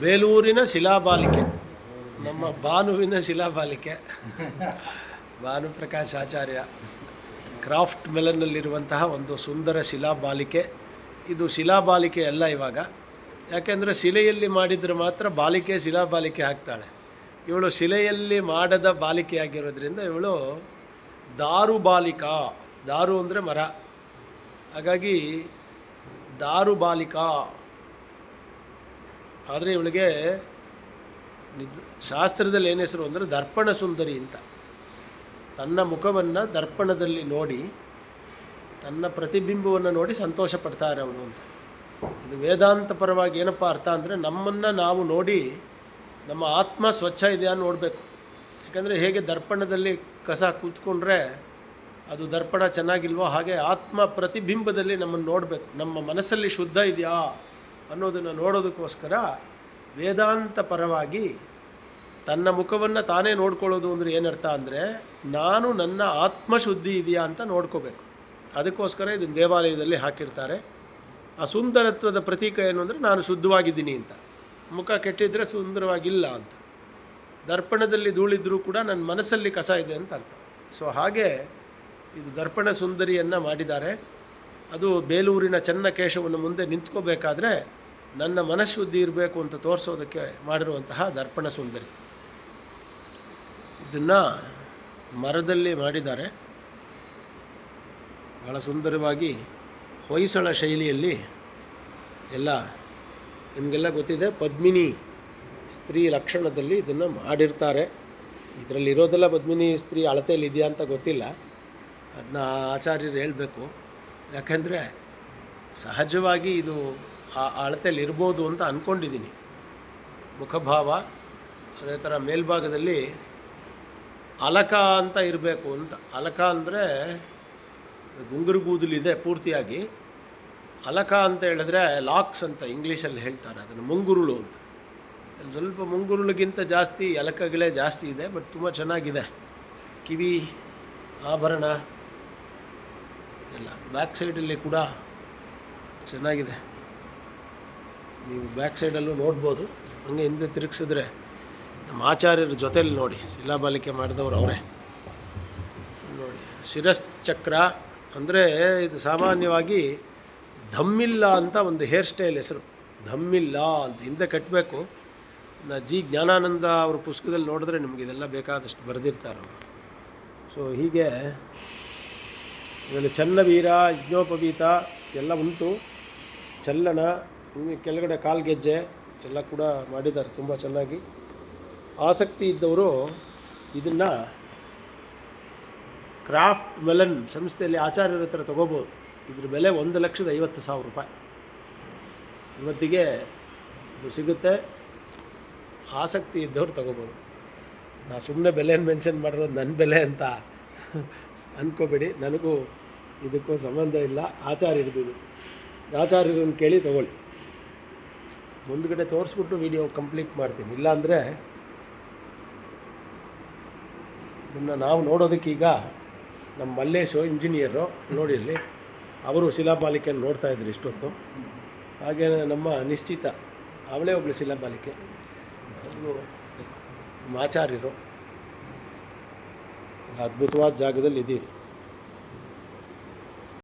ಬೇಲೂರಿನ ಶಿಲಾಬಾಲಿಕೆ. ನಮ್ಮ ಭಾನುವಿನ ಶಿಲಾಬಾಲಿಕೆ. ಭಾನುಪ್ರಕಾಶ್ ಆಚಾರ್ಯ ಕ್ರಾಫ್ಟ್ ಮೆಲನ್ನಲ್ಲಿರುವಂತಹ ಒಂದು ಸುಂದರ ಶಿಲಾಬಾಲಿಕೆ. ಇದು ಶಿಲಾಬಾಲಿಕೆ ಅಲ್ಲ ಇವಾಗ. ಯಾಕೆಂದರೆ ಶಿಲೆಯಲ್ಲಿ ಮಾಡಿದರೆ ಮಾತ್ರ ಬಾಲಿಕೆ ಶಿಲಾಬಾಲಿಕೆ ಆಗ್ತಾಳೆ. ಇವಳು ಶಿಲೆಯಲ್ಲಿ ಮಾಡದ ಬಾಲಿಕೆಯಾಗಿರೋದ್ರಿಂದ ಇವಳು ದಾರು ಬಾಲಿಕಾ. ದಾರು ಅಂದರೆ ಮರ. ಹಾಗಾಗಿ ದಾರು ಬಾಲಿಕಾ. ಆದರೆ ಇವಳಿಗೆ ಶಾಸ್ತ್ರದಲ್ಲಿ ಏನು ಹೆಸರು ಅಂದರೆ ದರ್ಪಣ ಸುಂದರಿ ಅಂತ. ತನ್ನ ಮುಖವನ್ನು ದರ್ಪಣದಲ್ಲಿ ನೋಡಿ, ತನ್ನ ಪ್ರತಿಬಿಂಬವನ್ನು ನೋಡಿ ಸಂತೋಷ ಪಡ್ತಾರೆ ಅವನು ಅಂತ. ಇದು ವೇದಾಂತ ಪರವಾಗಿ ಏನಪ್ಪ ಅರ್ಥ ಅಂದರೆ ನಮ್ಮನ್ನು ನಾವು ನೋಡಿ ನಮ್ಮ ಆತ್ಮ ಸ್ವಚ್ಛ ಇದೆಯಾ ನೋಡಬೇಕು. ಯಾಕಂದರೆ ಹೇಗೆ ದರ್ಪಣದಲ್ಲಿ ಕಸ ಕೂತ್ಕೊಂಡ್ರೆ ಅದು ದರ್ಪಣ ಚೆನ್ನಾಗಿಲ್ವೋ ಹಾಗೆ ಆತ್ಮ ಪ್ರತಿಬಿಂಬದಲ್ಲಿ ನಮ್ಮನ್ನು ನೋಡಬೇಕು. ನಮ್ಮ ಮನಸ್ಸಲ್ಲಿ ಶುದ್ಧ ಇದೆಯಾ ಅನ್ನೋದನ್ನು ನೋಡೋದಕ್ಕೋಸ್ಕರ ವೇದಾಂತ ಪರವಾಗಿ ತನ್ನ ಮುಖವನ್ನು ತಾನೇ ನೋಡ್ಕೊಳ್ಳೋದು ಅಂದರೆ ಏನರ್ಥ ಅಂದರೆ ನಾನು ನನ್ನ ಆತ್ಮಶುದ್ಧಿ ಇದೆಯಾ ಅಂತ ನೋಡ್ಕೋಬೇಕು. ಅದಕ್ಕೋಸ್ಕರ ಇದನ್ನು ದೇವಾಲಯದಲ್ಲಿ ಹಾಕಿರ್ತಾರೆ. ಆ ಸುಂದರತ್ವದ ಪ್ರತೀಕ ಏನು ಅಂದರೆ ನಾನು ಶುದ್ಧವಾಗಿದ್ದೀನಿ ಅಂತ. ಮುಖ ಕೆಟ್ಟಿದ್ದರೆ ಸುಂದರವಾಗಿಲ್ಲ ಅಂತ. ದರ್ಪಣದಲ್ಲಿ ಧೂಳಿದ್ರೂ ಕೂಡ ನನ್ನ ಮನಸ್ಸಲ್ಲಿ ಕಸ ಇದೆ ಅಂತ ಅರ್ಥ. ಸೊ ಹಾಗೆ ಇದು ದರ್ಪಣ ಸುಂದರಿಯನ್ನು ಮಾಡಿದ್ದಾರೆ. ಅದು ಬೇಲೂರಿನ ಚನ್ನಕೇಶವನ್ನು ಮುಂದೆ ನಿಂತ್ಕೋಬೇಕಾದ್ರೆ ನನ್ನ ಮನಃಶುದ್ಧಿ ಇರಬೇಕು ಅಂತ ತೋರಿಸೋದಕ್ಕೆ ಮಾಡಿರುವಂತಹ ದರ್ಪಣ ಸುಂದರಿ. ಇದನ್ನು ಮರದಲ್ಲಿ ಮಾಡಿದ್ದಾರೆ. ಭಾಳ ಸುಂದರವಾಗಿ ಹೊಯ್ಸಳ ಶೈಲಿಯಲ್ಲಿ ಎಲ್ಲ ನಿಮಗೆಲ್ಲ ಗೊತ್ತಿದೆ, ಪದ್ಮಿನಿ ಸ್ತ್ರೀ ಲಕ್ಷಣದಲ್ಲಿ ಇದನ್ನು ಮಾಡಿರ್ತಾರೆ. ಇದರಲ್ಲಿ ಇರೋದೆಲ್ಲ ಪದ್ಮಿನಿ ಸ್ತ್ರೀ ಅಳತೆಯಲ್ಲಿ ಇದೆಯಾ ಅಂತ ಗೊತ್ತಿಲ್ಲ. ಅದನ್ನ ಆಚಾರ್ಯರು ಹೇಳಬೇಕು. ಯಾಕೆಂದರೆ ಸಹಜವಾಗಿ ಇದು ಆ ಅಳತೆಯಲ್ಲಿ ಇರ್ಬೋದು ಅಂತ ಅಂದ್ಕೊಂಡಿದ್ದೀನಿ ಮುಖಭಾವ, ಅದೇ ಥರ ಮೇಲ್ಭಾಗದಲ್ಲಿ ಅಲಕ ಅಂತ ಇರಬೇಕು ಅಂತ. ಅಲಕ ಅಂದರೆ ಗುಂಗುರು ಕೂದಲಿದೆ ಪೂರ್ತಿಯಾಗಿ. ಅಲಕ ಅಂತ ಹೇಳಿದ್ರೆ ಲಾಕ್ಸ್ ಅಂತ ಇಂಗ್ಲೀಷಲ್ಲಿ ಹೇಳ್ತಾರೆ, ಅದನ್ನು ಮುಂಗುರುಳು ಅಂತ. ಸ್ವಲ್ಪ ಮುಂಗುರುಳಿಗಿಂತ ಜಾಸ್ತಿ ಅಲಕಗಳೇ ಜಾಸ್ತಿ ಇದೆ, ಬಟ್ ತುಂಬ ಚೆನ್ನಾಗಿದೆ. ಕಿವಿ, ಆಭರಣ ಎಲ್ಲ. ಬ್ಯಾಕ್ ಸೈಡಲ್ಲಿ ಕೂಡ ಚೆನ್ನಾಗಿದೆ. ನೀವು ಬ್ಯಾಕ್ ಸೈಡಲ್ಲೂ ನೋಡ್ಬೋದು. ಹಂಗೆ ಹಿಂದೆ ತಿರುಗಿಸಿದ್ರೆ ನಮ್ಮ ಆಚಾರ್ಯರ ಜೊತೆಯಲ್ಲಿ ನೋಡಿ ಶಿಲಾಬಾಲಿಕೆ ಮಾಡಿದವರು ಅವರೇ. ನೋಡಿ ಶಿರಶ್ಚಕ್ರ ಅಂದರೆ ಇದು ಸಾಮಾನ್ಯವಾಗಿ ಧಮ್ಮಿಲ್ಲ ಅಂತ ಒಂದು ಹೇರ್ ಸ್ಟೈಲ್ ಹೆಸರು. ಧಮ್ಮಿಲ್ಲ ಅಂತ ಹಿಂದೆ ಕಟ್ಟಬೇಕು ನಾ ಜಿ ಜ್ಞಾನಾನಂದ ಅವ್ರ ಪುಸ್ತಕದಲ್ಲಿ ನೋಡಿದ್ರೆ ನಿಮ್ಗೆ ಇದೆಲ್ಲ ಬೇಕಾದಷ್ಟು ಬರೆದಿರ್ತಾರೆ ಸೊ ಹೀಗೆ ಇದರಲ್ಲಿ ಚನ್ನವೀರ, ಯಜ್ಞೋಪವೀತ ಎಲ್ಲ ಉಂಟು. ಚಲ್ಲಣ ಇನ್ನು ಕೆಳಗಡೆ ಕಾಲ್ಗೆಜ್ಜೆ ಎಲ್ಲ ಕೂಡ ಮಾಡಿದ್ದಾರೆ ತುಂಬ ಚೆನ್ನಾಗಿ. ಆಸಕ್ತಿ ಇದ್ದವರು ಇದನ್ನು ಕ್ರಾಫ್ಟ್ ಮೆಲನ್ ಸಂಸ್ಥೆಯಲ್ಲಿ ಆಚಾರ್ಯರ ಹತ್ರ ತೊಗೋಬೋದು. ಇದ್ರ ಬೆಲೆ ಒಂದು ಲಕ್ಷದ ಐವತ್ತು ಸಾವಿರ ರೂಪಾಯಿ. ಇವತ್ತಿಗೆ ಇದು ಸಿಗುತ್ತೆ. ಆಸಕ್ತಿ ಇದ್ದವ್ರು ತೊಗೋಬೋದು. ನಾನು ಸುಮ್ಮನೆ ಬೆಲೆಯನ್ನು ಮೆನ್ಷನ್ ಮಾಡಿರೋದು ನನ್ನ ಬೆಲೆ ಅಂತ ಅಂದ್ಕೋಬೇಡಿ ನನಗೂ ಇದಕ್ಕೂ ಸಂಬಂಧ ಇಲ್ಲ. ಆಚಾರ್ಯರದ್ದು ಆಚಾರ್ಯರನ್ನು ಕೇಳಿ ತೊಗೊಳ್ಳಿ. ಮುಂದ್ಗಡೆ ತೋರಿಸ್ಬಿಟ್ಟು ವಿಡಿಯೋ ಕಂಪ್ಲೀಟ್ ಮಾಡ್ತೀನಿ. ಇಲ್ಲಾಂದರೆ ಇದನ್ನು ನಾವು ನೋಡೋದಕ್ಕೀಗ ನಮ್ಮ ಮಲ್ಲೇಶು ಇಂಜಿನಿಯರು ನೋಡಿ ಇಲ್ಲಿ, ಅವರು ನೋಡ್ತಾ ಇದ್ರು ಇಷ್ಟೊತ್ತು. ಹಾಗೆ ನಮ್ಮ ನಿಶ್ಚಿತ, ಅವಳೇ ಒಬ್ಬಳು ಶಿಲಾಬಾಲಿಕೆ ಅವರು ಆಚಾರ್ಯರು ಅದ್ಭುತವಾದ ಜಾಗದಲ್ಲಿ ಇದ್ದೀವಿ.